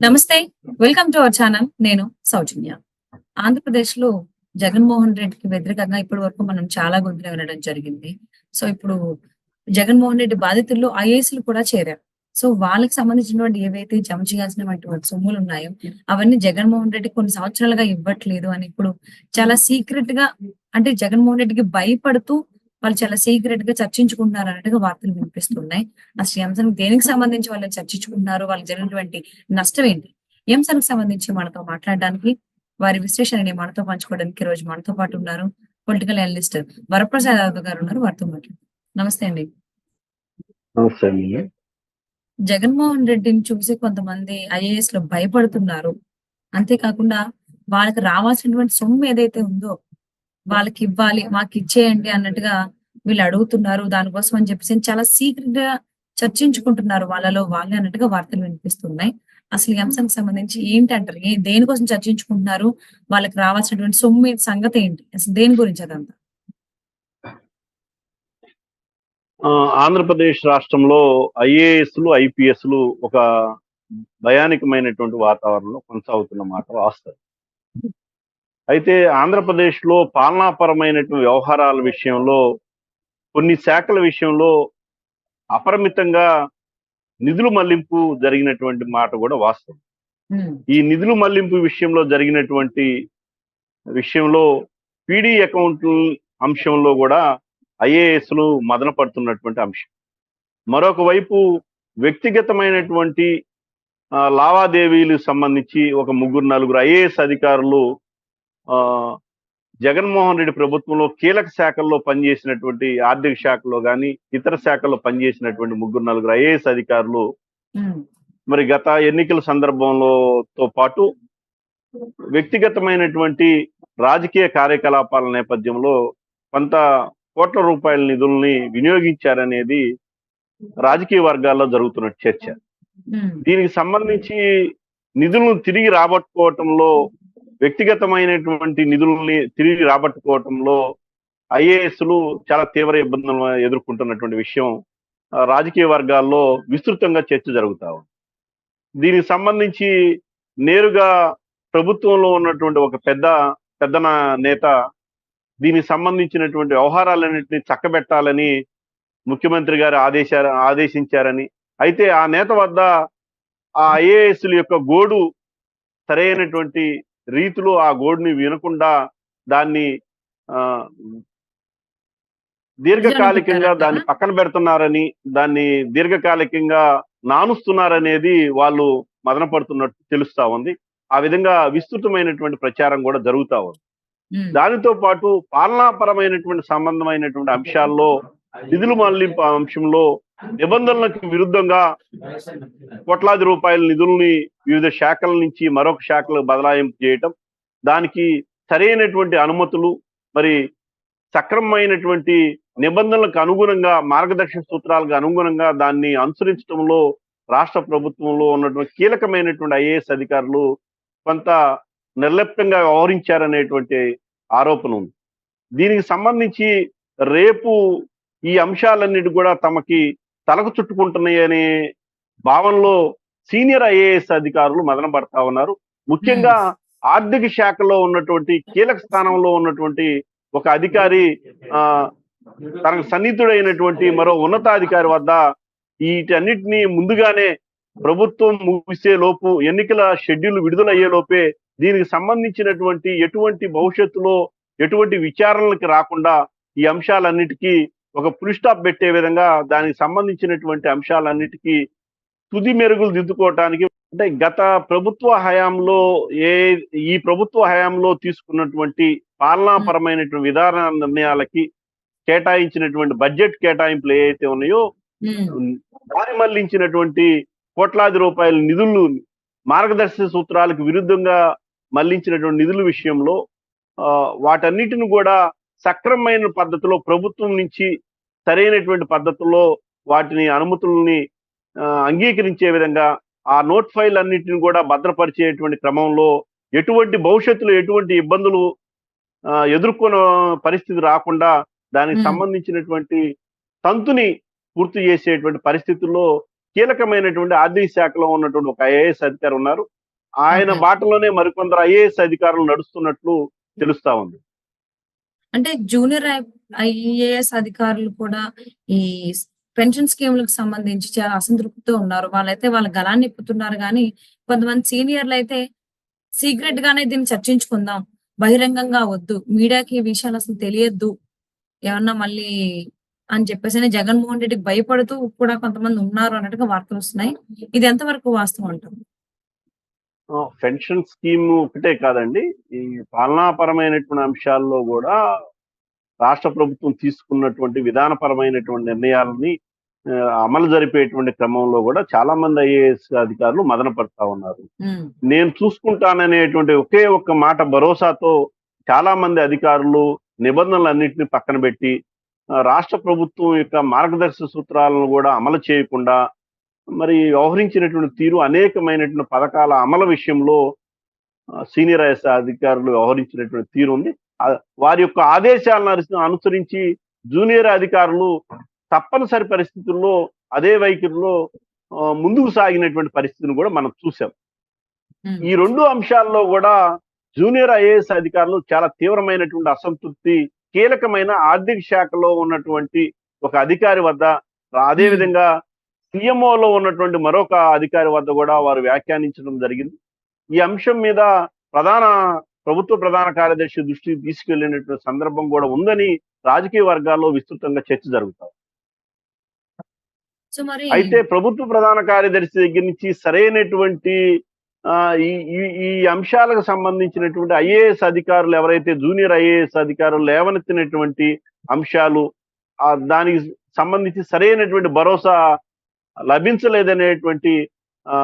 నమస్తే welcome to our channel. నేను సౌజన్య. ఆంధ్రప్రదేశ్లో జగన్మోహన్ రెడ్డికి వ్యతిరేకంగా ఇప్పటి వరకు మనం చాలా గొంతులు వినడం జరిగింది. సో ఇప్పుడు జగన్మోహన్ రెడ్డి బాధితుల్లో ఐఏఎస్లు కూడా చేరారు. సో వాళ్ళకి సంబంధించినటువంటి ఏవైతే జమ చేయాల్సినటువంటి సొమ్ములు ఉన్నాయో అవన్నీ జగన్మోహన్ రెడ్డి కొన్ని సంవత్సరాలుగా ఇవ్వట్లేదు అని ఇప్పుడు చాలా సీక్రెట్గా అంటే జగన్మోహన్ రెడ్డికి భయపడుతూ వాళ్ళు చాలా సీక్రెట్గా చర్చించుకుంటున్నారు అన్నట్టుగా వార్తలు వినిపిస్తున్నాయి. అసలు ఈ అంశానికి దేనికి సంబంధించి వాళ్ళు చర్చించుకుంటున్నారు? వాళ్ళకి జరిగినటువంటి నష్టం ఏంటి? ఈ అంశానికి సంబంధించి మనతో మాట్లాడడానికి వారి విశ్లేషణని మనతో పంచుకోవడానికి ఈ రోజు మనతో పాటు ఉన్నారు పొలిటికల్ అనలిస్ట్ వరప్రసాద్ యాదవ్ గారు ఉన్నారు. వారితో మాట్లాడు నమస్తే అండి. నమస్తే అండి. జగన్మోహన్ రెడ్డిని చూసి కొంతమంది ఐఏఎస్లో భయపడుతున్నారు. అంతేకాకుండా వాళ్ళకి రావాల్సినటువంటి సొమ్ము ఏదైతే ఉందో వాళ్ళకి ఇవ్వాలి మాకు ఇచ్చేయండి అన్నట్టుగా వీళ్ళు అడుగుతున్నారు దానికోసం అని చెప్పేసి చాలా సీక్రెట్గా చర్చించుకుంటున్నారు వాళ్ళలో వాళ్ళే అన్నట్టుగా వార్తలు వినిపిస్తున్నాయి. అసలు ఈ అంశానికి సంబంధించి ఏంటి అంటారు ఏ దేనికోసం చర్చించుకుంటున్నారు? వాళ్ళకి రావాల్సినటువంటి సొమ్ము సంగతి ఏంటి? అసలు దేని గురించి అదంతా? ఆ, ఆంధ్రప్రదేశ్ రాష్ట్రంలో ఐఏఎస్లు ఐపీఎస్లు ఒక భయానికమైనటువంటి వాతావరణంలో కొనసాగుతున్న మాట వాస్తవం. అయితే ఆంధ్రప్రదేశ్లో పాలనాపరమైనటువంటి వ్యవహారాల విషయంలో కొన్ని శాఖల విషయంలో అపరిమితంగా నిధులు మళ్ళింపు జరిగినటువంటి మాట కూడా వాస్తవం. ఈ నిధులు మళ్ళింపు విషయంలో జరిగినటువంటి విషయంలో పీడీ అకౌంట్ అంశంలో కూడా ఐఏఎస్లు మదన పడుతున్నటువంటి అంశం. మరొక వైపు వ్యక్తిగతమైనటువంటి ఆ, లావాదేవీలకు సంబంధించి ఒక ముగ్గురు నలుగురు ఐఏఎస్ అధికారులు ఆ, జగన్మోహన్ రెడ్డి ప్రభుత్వంలో కీలక శాఖల్లో పనిచేసినటువంటి ఆర్థిక శాఖలో కానీ ఇతర శాఖల్లో పనిచేసినటువంటి ముగ్గురు నలుగురు ఐఏఎస్ అధికారులు మరి గత ఎన్నికల సందర్భంలో తో పాటు వ్యక్తిగతమైనటువంటి రాజకీయ కార్యకలాపాల నేపథ్యంలో కొంత కోట్ల రూపాయల నిధుల్ని వినియోగించారనేది రాజకీయ వర్గాల్లో జరుగుతున్న చర్చ. దీనికి సంబంధించి నిధులను తిరిగి రాబట్టుకోవటంలో వ్యక్తిగతమైనటువంటి నిధుల్ని తిరిగి రాబట్టుకోవటంలో ఐఏఎస్లు చాలా తీవ్ర ఇబ్బందులు ఎదుర్కొంటున్నటువంటి విషయం రాజకీయ వర్గాల్లో విస్తృతంగా చర్చ జరుగుతా ఉంది. దీనికి సంబంధించి నేరుగా ప్రభుత్వంలో ఉన్నటువంటి ఒక పెద్ద పెద్ద నేత దీనికి సంబంధించినటువంటి వ్యవహారాలన్నింటినీ చక్కబెట్టాలని ముఖ్యమంత్రి గారు ఆదేశారు ఆదేశించారని అయితే ఆ నేత వద్ద ఆ ఐఏఎస్ల యొక్క గోడు సరైనటువంటి రీతిలో ఆ గోడుని వినకుండా దాన్ని ఆ, దీర్ఘకాలికంగా? దాన్ని పక్కన పెడుతున్నారని దాన్ని దీర్ఘకాలికంగా నానుస్తున్నారనేది వాళ్ళు మదన పడుతున్నట్టు తెలుస్తా ఉంది. ఆ విధంగా విస్తృతమైనటువంటి ప్రచారం కూడా జరుగుతా ఉంది. దానితో పాటు పాలనాపరమైనటువంటి సంబంధమైనటువంటి అంశాల్లో నిధులు మళ్ళింపు అంశంలో నిబంధనలకు విరుద్ధంగా కోట్లాది రూపాయల నిధుల్ని వివిధ శాఖల నుంచి మరొక శాఖలకు బదలాయింపు చేయటం దానికి సరైనటువంటి అనుమతులు మరి సక్రమమైనటువంటి నిబంధనలకు అనుగుణంగా మార్గదర్శక సూత్రాలకు అనుగుణంగా దాన్ని అనుసరించడంలో రాష్ట్ర ప్రభుత్వంలో ఉన్నటువంటి కీలకమైనటువంటి ఐఏఎస్ అధికారులు కొంత నిర్లిప్తంగా వ్యవహరించారనేటువంటి ఆరోపణ ఉంది. దీనికి సంబంధించి రేపు ఈ అంశాలన్నిటి కూడా తమకి తలకు చుట్టుకుంటున్నాయనే భావనలో సీనియర్ ఐఏఎస్ అధికారులు మదన పడతా ఉన్నారు. ముఖ్యంగా ఆర్థిక శాఖలో ఉన్నటువంటి కీలక స్థానంలో ఉన్నటువంటి ఒక అధికారి ఆ తనకు సన్నిహితుడైనటువంటి మరో ఉన్నతాధికారి వద్ద వీటన్నిటిని ముందుగానే ప్రభుత్వం ముగిసే లోపు ఎన్నికల షెడ్యూల్ విడుదలయ్యే లోపే దీనికి సంబంధించినటువంటి ఎటువంటి భవిష్యత్తులో ఎటువంటి విచారణలకు రాకుండా ఈ అంశాలన్నిటికీ ఒక పులి స్టాప్ పెట్టే విధంగా దానికి సంబంధించినటువంటి అంశాలన్నిటికీ తుది మెరుగులు దిద్దుకోవటానికి అంటే గత ప్రభుత్వ హయాంలో ఏ ఈ ప్రభుత్వ హయాంలో తీసుకున్నటువంటి పాలనాపరమైనటువంటి విధాన నిర్ణయాలకి కేటాయించినటువంటి బడ్జెట్ కేటాయింపులు ఏవైతే ఉన్నాయో దారి మళ్ళించినటువంటి కోట్లాది రూపాయల నిధులు మార్గదర్శక సూత్రాలకు విరుద్ధంగా మళ్ళించినటువంటి నిధుల విషయంలో వాటన్నిటిని కూడా సక్రమమైన పద్ధతిలో ప్రభుత్వం నుంచి సరైనటువంటి పద్ధతిలో వాటిని అనుమతుల్ని అంగీకరించే విధంగా ఆ నోట్ ఫైల్ అన్నిటిని కూడా భద్రపరిచేటువంటి క్రమంలో ఎటువంటి భవిష్యత్తులో ఎటువంటి ఇబ్బందులు ఎదుర్కొన్న పరిస్థితి రాకుండా దానికి. సంబంధించినటువంటి తంతుని పూర్తి చేసేటువంటి పరిస్థితుల్లో కీలకమైనటువంటి ఆర్థిక శాఖలో ఉన్నటువంటి ఒక ఐఏఎస్ అధికారి ఉన్నారు ఆయన. బాటలోనే మరికొందరు ఐఏఎస్ అధికారులు నడుస్తున్నట్లు తెలుస్తా ఉంది అంటే జూనియర్ ఐఏఎస్ అధికారులు కూడా ఈ పెన్షన్ స్కీములకు సంబంధించి చాలా అసంతృప్తితో ఉన్నారు. వాళ్ళైతే వాళ్ళ గలాన్ని నిప్పుతున్నారు కానీ కొంతమంది సీనియర్లు అయితే సీక్రెట్ గానే దీన్ని చర్చించుకుందాం. బహిరంగంగా వద్దు. మీడియాకి ఈ విషయాలు అసలు తెలియద్దు. ఏమన్నా మళ్ళీ అని చెప్పేసి జగన్మోహన్ రెడ్డికి భయపడుతూ కూడా కొంతమంది ఉన్నారు అన్నట్టుగా వార్తలు వస్తున్నాయి. ఇది ఎంతవరకు వాస్తవం అంటారు? పెన్షన్ స్కీమ్ ఒకటే కాదండి. ఈ పాలనాపరమైనటువంటి అంశాల్లో కూడా రాష్ట్ర ప్రభుత్వం తీసుకున్నటువంటి విధానపరమైనటువంటి నిర్ణయాలని అమలు జరిపేటువంటి క్రమంలో కూడా చాలా మంది ఐఏఎస్ అధికారులు మదన పడతా ఉన్నారు నేను చూసుకుంటాననేటువంటి ఒకే ఒక్క మాట భరోసాతో చాలా మంది అధికారులు నిబంధనలన్నింటినీ పక్కన పెట్టి రాష్ట్ర ప్రభుత్వం యొక్క మార్గదర్శక సూత్రాలను కూడా అమలు చేయకుండా మరి వ్యవహరించినటువంటి తీరు అనేకమైనటువంటి పథకాల అమలు విషయంలో సీనియర్ ఐఎస్ అధికారులు వ్యవహరించినటువంటి తీరు ఉంది. వారి యొక్క ఆదేశాలను అను- అనుసరించి జూనియర్ అధికారులు తప్పనిసరి పరిస్థితుల్లో అదే వైఖరిలో ముందుకు సాగినటువంటి పరిస్థితిని కూడా మనం చూసాం ఈ రెండు అంశాల్లో కూడా జూనియర్ ఐఏఎస్ అధికారులు చాలా తీవ్రమైనటువంటి అసంతృప్తి కీలకమైన ఆర్థిక శాఖలో ఉన్నటువంటి ఒక అధికారి వద్ద అదే Hmm. విధంగా సీఎంఓలో ఉన్నటువంటి మరొక అధికారి వద్ద కూడా వారు వ్యాఖ్యానించడం జరిగింది. ఈ అంశం మీద ప్రధాన ప్రభుత్వ ప్రధాన కార్యదర్శి దృష్టికి తీసుకెళ్ళినటువంటి సందర్భం కూడా ఉందని రాజకీయ వర్గాల్లో విస్తృతంగా చర్చ జరుగుతాయి. అయితే ప్రభుత్వ ప్రధాన కార్యదర్శి దగ్గర నుంచి సరైనటువంటి ఈ అంశాలకు సంబంధించినటువంటి ఐఏఎస్ అధికారులు ఎవరైతే జూనియర్ ఐఏఎస్ అధికారులు లేవనెత్తినటువంటి అంశాలు దానికి సంబంధించి సరైనటువంటి భరోసా లభించలేదనేటువంటి ఆ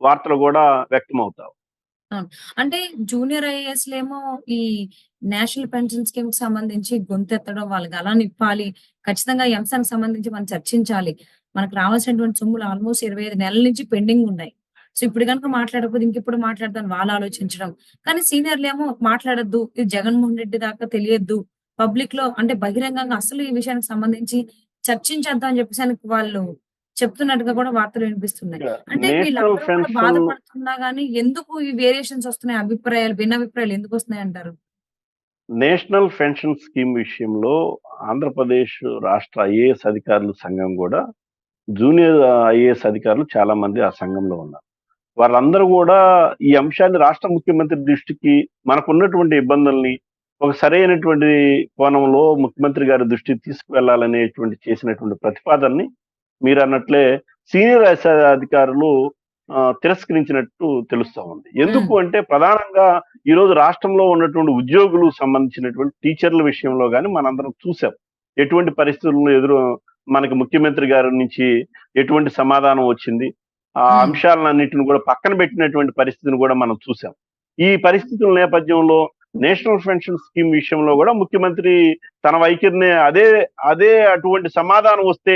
వార్తలు కూడా వ్యక్తమవుతావు. అంటే జూనియర్ ఐఏఎస్ లేమో ఈ నేషనల్ పెన్షన్ స్కీమ్కి సంబంధించి గొంతెత్తడం వాళ్ళకి అలా నిప్పాలి. ఖచ్చితంగా ఈ అంశానికి సంబంధించి మనం చర్చించాలి. మనకు రావాల్సినటువంటి సొమ్ములు ఆల్మోస్ట్ ఇరవై ఐదు నెలల నుంచి పెండింగ్ ఉన్నాయి. సో ఇప్పుడు కనుక మాట్లాడకపోతే ఇంకెప్పుడు మాట్లాడతాను వాళ్ళు ఆలోచించడం. కానీ సీనియర్లు ఏమో మాట్లాడద్దు ఇది జగన్మోహన్ రెడ్డి దాకా తెలియద్దు. పబ్లిక్లో అంటే బహిరంగంగా అసలు ఈ విషయానికి సంబంధించి చర్చించేద్దాం అని చెప్పేసి వాళ్ళు చెప్తున్నట్టుగా కూడా వార్తలు వినిపిస్తున్నాయి. అంటే వీళ్ళందరూ బాధపడుతున్నా గానీ ఎందుకు ఈ వేరియేషన్స్ వస్తున్నాయి అభిప్రాయాలు భిన్న అభిప్రాయాలు ఎందుకు వస్తున్నాయి అంటారు? నేషనల్ పెన్షన్ స్కీమ్ విషయంలో ఆంధ్రప్రదేశ్ రాష్ట్ర ఐఏఎస్ అధికారుల సంఘం కూడా జూనియర్ ఐఏఎస్ అధికారులు చాలా మంది ఆ సంఘంలో ఉన్నారు. వాళ్ళందరూ కూడా ఈ అంశాన్ని రాష్ట్ర ముఖ్యమంత్రి దృష్టికి మనకు ఉన్నటువంటి ఇబ్బందుల్ని ఒక సరైనటువంటి కోణంలో ముఖ్యమంత్రి గారి దృష్టికి తీసుకువెళ్ళాలనేటువంటి చేసినటువంటి ప్రతిపాదనని మీరు అన్నట్లే సీనియర్ అధికారులు తిరస్కరించినట్టు తెలుస్తా ఉంది. ఎందుకు అంటే ప్రధానంగా ఈ రోజు రాష్ట్రంలో ఉన్నటువంటి ఉద్యోగులు సంబంధించినటువంటి టీచర్ల విషయంలో కానీ మనందరం చూసాం. ఎటువంటి పరిస్థితులను ఎదురు మనకి ముఖ్యమంత్రి గారి నుంచి ఎటువంటి సమాధానం వచ్చింది? ఆ. అంశాలన్నింటిని కూడా పక్కన పెట్టినటువంటి పరిస్థితిని కూడా మనం చూసాం. ఈ పరిస్థితుల నేపథ్యంలో నేషనల్ పెన్షన్ స్కీమ్ విషయంలో కూడా ముఖ్యమంత్రి తన వైఖరిని అదే అదే అటువంటి సమాధానం వస్తే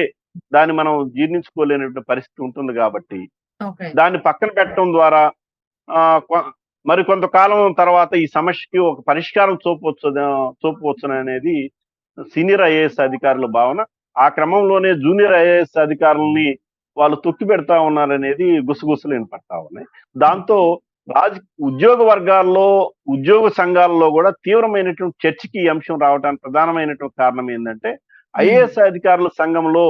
దాన్ని మనం జీర్ణించుకోలేనటువంటి పరిస్థితి ఉంటుంది కాబట్టి దాన్ని పక్కన పెట్టడం ద్వారా మరి కొంతకాలం తర్వాత ఈ సమస్యకి ఒక పరిష్కారం చూపవచ్చు చూపవచ్చు అనేది సీనియర్ ఐఏఎస్ అధికారుల భావన. ఆ క్రమంలోనే జూనియర్ ఐఏఎస్ అధికారులని వాళ్ళు తొక్కి పెడతా ఉన్నారనేది గుసగుసలు వినపడతా ఉన్నాయి. దాంతో రాజ ఉద్యోగ వర్గాల్లో ఉద్యోగ సంఘాల్లో కూడా తీవ్రమైనటువంటి చర్చకి ఈ అంశం రావడానికి ప్రధానమైనటువంటి కారణం ఏంటంటే ఐఏఎస్ అధికారుల సంఘంలో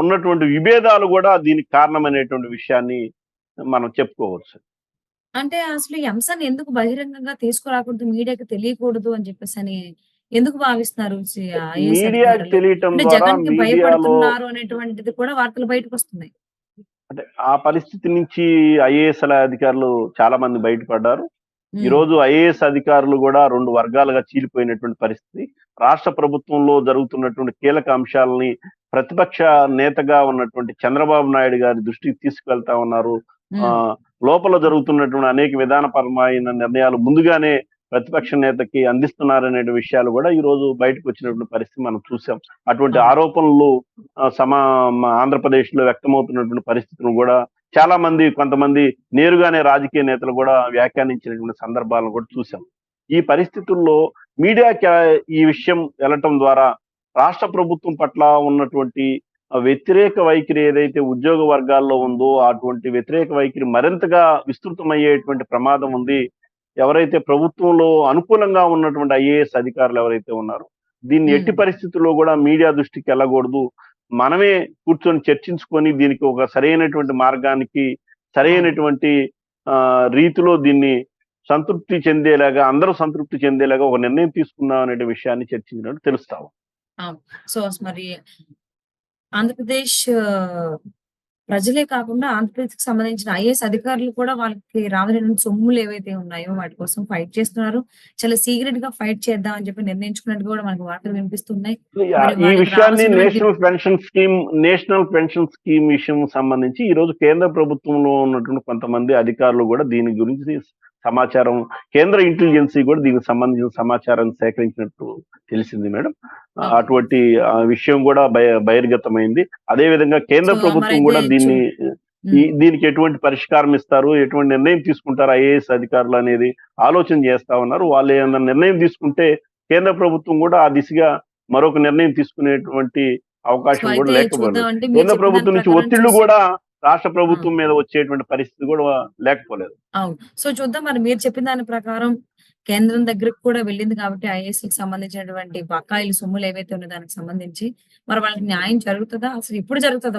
ఉన్నటువంటి విభేదాలు కూడా దీనికి కారణమైనటువంటి విషయాన్ని మనం చెప్పుకోవచ్చు. అంటే అసలు ఈ అంశాన్ని ఎందుకు బహిరంగంగా తీసుకురాకూడదు మీడియాకి తెలియకూడదు అని చెప్పేసి అని ఎందుకు భావిస్తున్నారు? మీడియాకి? తెలియటం జగన్కి భయపడుతున్నారు అనేటువంటిది కూడా వార్తలు బయటకు వస్తున్నాయి. అంటే ఆ పరిస్థితి నుంచి ఐఏఎస్ అధికారులు చాలా మంది బయటపడ్డారు. ఈ రోజు ఐఏఎస్ అధికారులు కూడా రెండు వర్గాలుగా చీలిపోయినటువంటి పరిస్థితి. రాష్ట్ర ప్రభుత్వంలో జరుగుతున్నటువంటి కీలక అంశాలని ప్రతిపక్ష నేతగా ఉన్నటువంటి చంద్రబాబు నాయుడు గారి దృష్టికి తీసుకెళ్తా ఉన్నారు. లోపల జరుగుతున్నటువంటి అనేక విధానపరమైన నిర్ణయాలు ముందుగానే ప్రతిపక్ష నేతకి అందిస్తున్నారనే విషయాలు కూడా ఈ రోజు బయటకు వచ్చినటువంటి పరిస్థితి మనం చూసాం. అటువంటి. ఆరోపణలు సమా ఆంధ్రప్రదేశ్లో వ్యక్తమవుతున్నటువంటి పరిస్థితులను కూడా చాలా మంది కొంతమంది నేరుగానే రాజకీయ నేతలు కూడా వ్యాఖ్యానించినటువంటి సందర్భాలను కూడా చూసాం. ఈ పరిస్థితుల్లో మీడియాకి ఈ విషయం వెళ్ళటం ద్వారా రాష్ట్ర ప్రభుత్వం పట్ల ఉన్నటువంటి వ్యతిరేక వైఖరి ఏదైతే ఉద్యోగ వర్గాల్లో ఉందో అటువంటి వ్యతిరేక వైఖరి మరింతగా విస్తృతమయ్యేటువంటి ప్రమాదం ఉంది. ఎవరైతే ప్రభుత్వంలో అనుకూలంగా ఉన్నటువంటి ఐఏఎస్ అధికారులు ఎవరైతే ఉన్నారో దీన్ని. ఎట్టి పరిస్థితుల్లో కూడా మీడియా దృష్టికి వెళ్ళకూడదు. మనమే కూర్చొని చర్చించుకొని దీనికి ఒక సరైనటువంటి మార్గానికి సరైనటువంటి ఆ, రీతిలో దీన్ని సంతృప్తి చెందేలాగా అందరూ సంతృప్తి చెందేలాగా ఒక నిర్ణయం తీసుకుందాం అనే విషయాన్ని చర్చించినట్టు తెలుస్తాము సో మరి ఆంధ్రప్రదేశ్ ప్రజలే కాకుండా ఆంధ్రప్రదేశ్కి సంబంధించిన ఐఏఎస్ అధికారులు కూడా వాళ్ళకి రావాల్సిన సొమ్ములు ఏవైతే ఉన్నాయో వాటి కోసం ఫైట్ చేస్తున్నారు. చాలా సీక్రెట్గా ఫైట్ చేద్దాం అని చెప్పి నిర్ణయించుకున్నట్టు కూడా మనకు వార్తలు వినిపిస్తున్నాయి. ఈ విషయాన్ని national pension scheme national pension scheme విషయం సంబంధించి ఈ రోజు కేంద్ర ప్రభుత్వంలో ఉన్నటువంటి కొంతమంది అధికారులు కూడా దీని గురించి సమాచారం కేంద్ర ఇంటెలిజెన్సీ కూడా దీనికి సంబంధించిన సమాచారం సేకరించినట్టు తెలిసింది మేడం. అటువంటి విషయం కూడా బహిర్గతమైంది. అదే విధంగా కేంద్ర ప్రభుత్వం కూడా దీన్ని దీనికి ఎటువంటి పరిష్కారం ఇస్తారు ఎటువంటి నిర్ణయం తీసుకుంటారు ఐఏఎస్ అధికారులు అనేది ఆలోచన చేస్తా ఉన్నారు. వాళ్ళు ఏమైనా నిర్ణయం తీసుకుంటే కేంద్ర ప్రభుత్వం కూడా ఆ దిశగా మరొక నిర్ణయం తీసుకునేటువంటి అవకాశం కూడా మీరు కేంద్ర ప్రభుత్వం నుంచి ఒత్తిళ్ళు కూడా రాష్ట్ర ప్రభుత్వం మీద వచ్చేటువంటి పరిస్థితి కూడా లేకపోలేదు. అవును. సో చూద్దాం మరి మీరు చెప్పిన దాని ప్రకారం కేంద్రం దగ్గరకు కూడా వెళ్ళింది కాబట్టి ఐఏఎస్కి సంబంధించినటువంటి బకాయిలు సొమ్ములు ఏవైతే ఉన్నాయో దానికి సంబంధించి మరి వాళ్ళకి న్యాయం జరుగుతుందా? అసలు ఇప్పుడు జరుగుతుందా